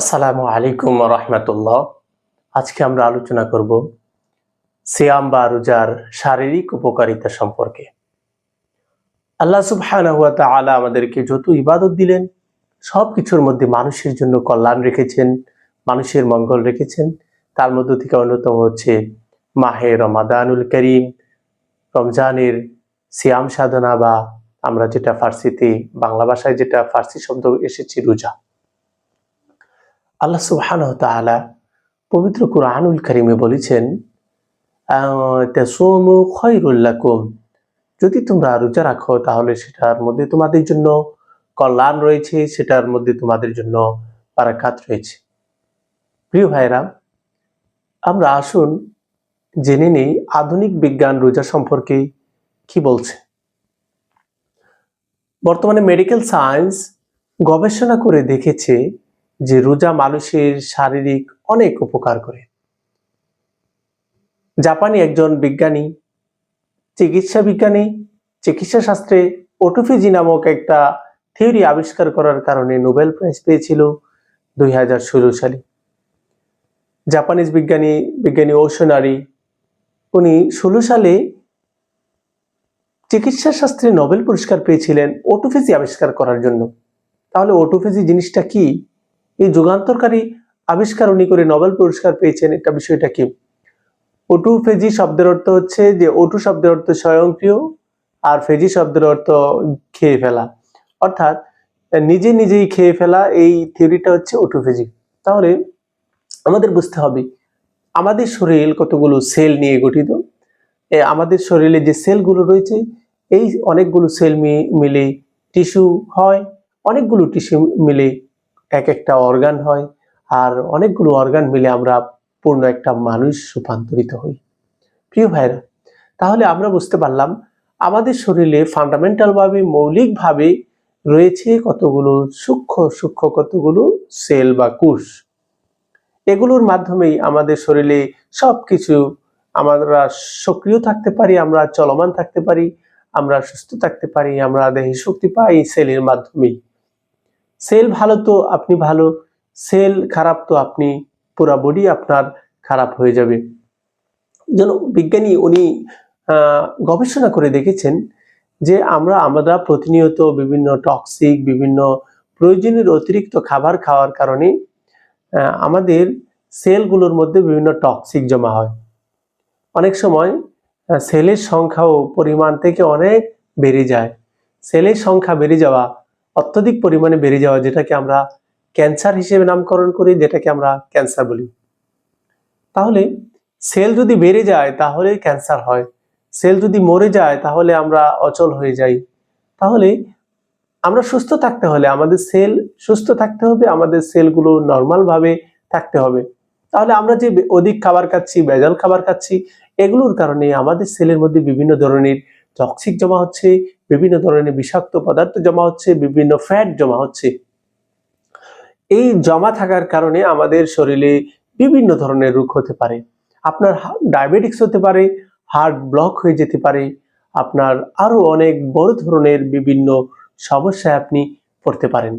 আসসালামু আলাইকুম রহমতুল্লাহ। আজকে আমরা আলোচনা করব সিয়াম বা রোজার শারীরিক উপকারিতা সম্পর্কে। আল্লাহ তাআলা আমাদেরকে যত ইবাদত দিলেন সব কিছুর মধ্যে মানুষের জন্য কল্যাণ রেখেছেন, মানুষের মঙ্গল রেখেছেন। তার মধ্য থেকে অন্যতম হচ্ছে মাহে রমাদানুল করিম, রমজানের সিয়াম সাধনা বা আমরা যেটা ফার্সিতে, বাংলা ভাষায় যেটা ফার্সি শব্দ এসেছে রোজা। আল্লাহ তাআলা পবিত্র কুরআনুল কারীমে বলেছেন যদি তোমরা রোজা রাখো, তাহলে সেটার মধ্যে তোমাদের জন্য কল্যাণ রয়েছে, সেটার মধ্যে তোমাদের জন্য বারাকাত রয়েছে। প্রিয় ভাইরা আমরা আসুন জেনে নেই আধুনিক বিজ্ঞান রোজা সম্পর্কে কি বলছে। বর্তমানে মেডিকেল সায়েন্স গবেষণা করে দেখেছে যে রোজা মানুষের শারীরিক অনেক উপকার করে। জাপানি একজন বিজ্ঞানী, চিকিৎসা বিজ্ঞানী, চিকিৎসা শাস্ত্রে ওটোফিজি নামক একটা থিওরি আবিষ্কার করার কারণে নোবেল প্রাইজ পেয়েছিল দুই হাজার ষোলো সালে। জাপানিজ বিজ্ঞানী বিজ্ঞানী ওশনারি, উনি ষোলো সালে চিকিৎসা শাস্ত্রে নোবেল পুরস্কার পেয়েছিলেন ওটোফিজি আবিষ্কার করার জন্য। তাহলে ওটোফিজি জিনিসটা কি? এই যুগান্তরকারী আবিষ্কার উনি করে নোবেল পুরস্কার পেয়েছেন, এটা বিষয়টা কি? ওটুফেজি শব্দের অর্থ হচ্ছে যে ওটু শব্দের অর্থ স্বয়ংক্রিয় আর ফেজি শব্দের অর্থ খেয়ে ফেলা। অর্থাৎ, নিজে নিজেই খেয়ে ফেলা এই থিওরিটা হচ্ছে ওটুফেজি তাহলে আমাদের বুঝতে হবে, আমাদের শরীর কতগুলো সেল নিয়ে গঠিত? আমাদের শরীরে যে সেলগুলো রয়েছে, এই অনেকগুলো সেল মিলে টিস্যু হয়, অনেকগুলো টিস্যু মিলে এক একটা অর্গান হয় আর অনেকগুলো অর্গান মিলে আমরা পূর্ণ একটা মানুষ রূপান্তরিত হই। প্রিয় ভাইরা তাহলে আমরা বুঝতে পারলাম আমাদের শরীরে ফান্ডামেন্টালভাবে মৌলিকভাবে রয়েছে কতগুলো সূক্ষ্ম সূক্ষ্ম কতগুলো সেল বা কোষ। এগুলোর মাধ্যমেই আমাদের শরীরে সব কিছু আমরা সক্রিয় থাকতে পারি, আমরা চলমান থাকতে পারি, আমরা সুস্থ থাকতে পারি, আমরা দেহে শক্তি পাই সেলের মাধ্যমেই। সেল ভালো তো আপনি ভালো, সেল খারাপ তো আপনি, পুরা বডি আপনার খারাপ হয়ে যাবে। যেন বিজ্ঞানী উনি গবেষণা করে দেখেছেন যে আমরা আমরা প্রতিনিয়ত বিভিন্ন টক্সিক বিভিন্ন প্রয়োজনের অতিরিক্ত খাবার খাওয়ার কারণে আমাদের সেলগুলোর মধ্যে বিভিন্ন টক্সিক জমা হয়। অনেক সময় সেলের সংখ্যাও পরিমাণ থেকে অনেক বেড়ে যায়। সেলের সংখ্যা বেড়ে যাওয়া অত্যধিক পরিমাণে বেড়ে যাওয়া যেটাকে আমরা ক্যান্সার হিসেবে নামকরণ করি, যেটাকে আমরা ক্যান্সার বলি। তাহলে সেল যদি বেড়ে যায়, তাহলে ক্যান্সার হয়। সেল যদি মরে যায়, তাহলে আমরা অচল হয়ে যাই। তাহলে আমরা সুস্থ থাকতে হলে, আমাদের সেল সুস্থ থাকতে হবে, আমাদের সেলগুলো নর্মালভাবে থাকতে হবে। তাহলে আমরা যে অধিক খাবার খাচ্ছি, ভেজাল খাবার খাচ্ছি, এগুলোর কারণে আমাদের সেলের মধ্যে বিভিন্ন ধরনের টক্সিক জমা হচ্ছে, বিভিন্ন ধরনের বিষাক্ত পদার্থ জমা হচ্ছে, বিভিন্ন ফ্যাট জমা হচ্ছে। এই জমা থাকার কারণে আমাদের শরীরে বিভিন্ন ধরনের রোগ হতে পারে। আপনার ডায়াবেটিক্স হতে পারে হার্ট ব্লক হয়ে যেতে পারে, আপনার আরও অনেক বড় ধরনের বিভিন্ন সমস্যায় আপনি পড়তে পারেন।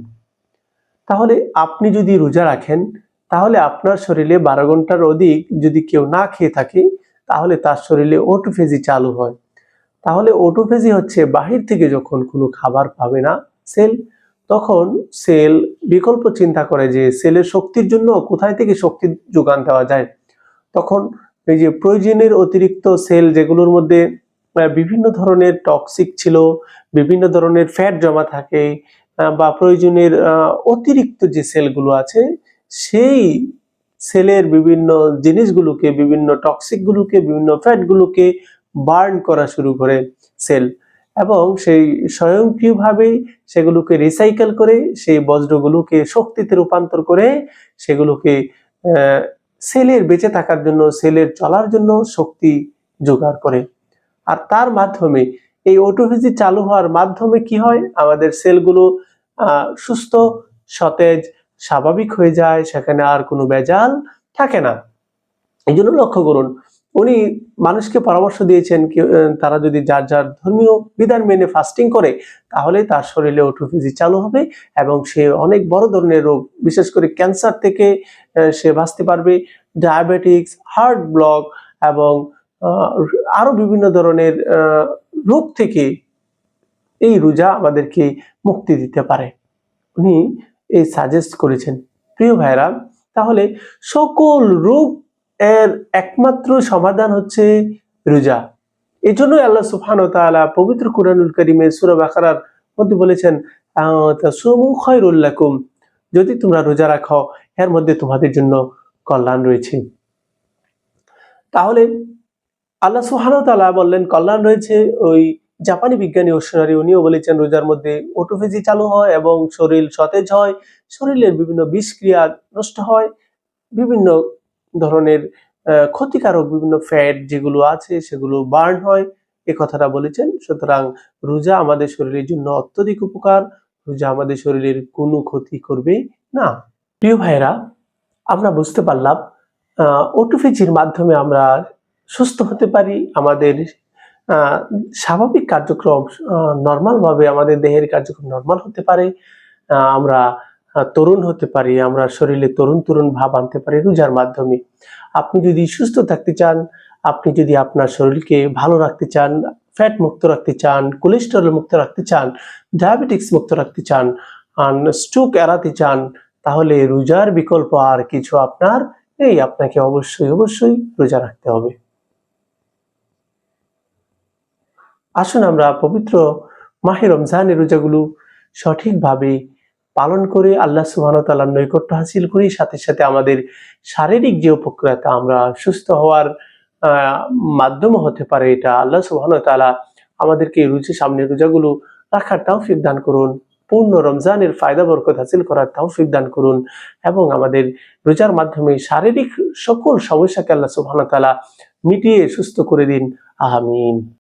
তাহলে আপনি যদি রোজা রাখেন, তাহলে আপনার শরীরে বারো ঘণ্টার অধিক যদি কেউ না খেয়ে থাকে, তাহলে তার শরীরে ওটোফেজি চালু হয়। তাহলে ওটোফেজি হচ্ছে বাহির থেকে যখন কোনো খাবার পাবে না সেল তখন সেল বিকল্প চিন্তা করে যে সেলের শক্তির জন্য কোথায় থেকে শক্তি যোগান দেওয়া যায়। তখন এই যে প্রয়োজনের অতিরিক্ত সেল যেগুলোর মধ্যে বিভিন্ন ধরনের টক্সিক ছিল, বিভিন্ন ধরনের ফ্যাট জমা থাকে বা প্রয়োজনের অতিরিক্ত যে সেলগুলো আছে, সেই সেলের বিভিন্ন জিনিসগুলোকে, বিভিন্ন টক্সিকগুলোকে বিভিন্ন ফ্যাটগুলোকে বার্ন করা শুরু করে সেল এবং সেই স্বয়ংক্রিয়ভাবেই সেগুলোকে রিসাইকেল করে সেই বজ্রগুলোকে শক্তিতে রূপান্তর করে সেগুলোকে সেলের বেঁচে থাকার জন্য, সেলের চলার জন্য শক্তি জোগাড় করে। আর তার মাধ্যমে এই অটোফিজি চালু হওয়ার মাধ্যমে কি হয়? আমাদের সেলগুলো সুস্থ, সতেজ, স্বাভাবিক হয়ে যায়, সেখানে আর কোনো বেজাল থাকে না। এই জন্য লক্ষ্য করুন উনি মানুষকে পরামর্শ দিয়েছেন তারা যদি যার যার ধর্মীয় বিধান মেনে ফাস্টিং করে তাহলে তার শরীরে অটোফিজি চালু হবে এবং সে অনেক বড় ধরনের রোগ বিশেষ করে ক্যান্সার থেকে সে বাঁচতে পারবে। ডায়াবেটিক্স হার্ট ব্লক এবং আহ, আরও বিভিন্ন ধরনের রোগ থেকে এই রোজা আমাদেরকে মুক্তি দিতে পারে। উনি এই সাজেস্ট করেছেন। প্রিয় ভাইরা তাহলে সকল রোগ এর একমাত্র সমাধান হচ্ছে রোজা। এই জন্যই আল্লাহ সুবহান তাআলা পবিত্র কুরআনুল কারীমে সূরা বাকারার মধ্যে বলেছেন তাসুমু যদি তোমরা রোজা রাখো, এর মধ্যে তোমাদের জন্য কল্যাণ রয়েছে। তাহলে আল্লাহ সুবহান তাআলা বললেন, কল্যাণ রয়েছে ওই জাপানি বিজ্ঞানী ওশনারি উনিও বলেছেন রোজার মধ্যে অটোফেজি চালু হয় এবং শরীর সতেজ হয়। শরীরের বিভিন্ন বিষক্রিয়া নষ্ট হয়। বিভিন্ন ধরনের ক্ষতিকারক বিভিন্ন ফ্যাট যেগুলো আছে সেগুলো বার্ন হয়। এ কথাটা বলেছেন, সুতরাং রোজা আমাদের শরীরের জন্য অত্যধিক উপকার। রোজা আমাদের শরীরের কোনো ক্ষতি করবে না। প্রিয় ভাইরা আমরা বুঝতে পারলাম অটোফেজির মাধ্যমে আমরা সুস্থ হতে পারি। আমাদের স্বাভাবিক কার্যক্রম নর্মালভাবে আমাদের দেহের কার্যক্রম নর্মাল হতে পারে। আমরা তরুণ হতে পারি, আমরা শরীরে তরুণ তরুণ ভাব আনতে পারি রোজার মাধ্যমে। আপনি যদি সুস্থ থাকতে চান, আপনি যদি আপনার শরীরকে ভালো রাখতে চান ফ্যাট মুক্ত রাখতে চান কোলেস্টেরল মুক্ত রাখতে চান ডায়াবেটিক্স মুক্ত রাখতে চান স্ট্রোক এড়াতে চান, তাহলে রোজার বিকল্প আর কিছু আপনার এই আপনাকে অবশ্যই অবশ্যই রোজা রাখতে হবে। আসুন আমরা পবিত্র মাহে রমজানের রোজাগুলো সঠিকভাবে পালন করে আল্লাহ তাআলার নৈকট্য হাসিল করি, সাথে সাথে আমাদের শারীরিক যে উপকারিতা আমরা সুস্থ হওয়ার মাধ্যম হতে পারে এটা। আল্লাহ তাআলা আমাদেরকে রোজা সামনে রোজাগুলো রাখার তৌফিক দান করুন, পূর্ণ রমজানের ফায়দা বরকত হাসিল করার তৌফিক দান করুন এবং আমাদের রোজার মাধ্যমে শারীরিক সকল সমস্যাকে আল্লাহ তাআলা মিটিয়ে সুস্থ করে দিন। আমিন।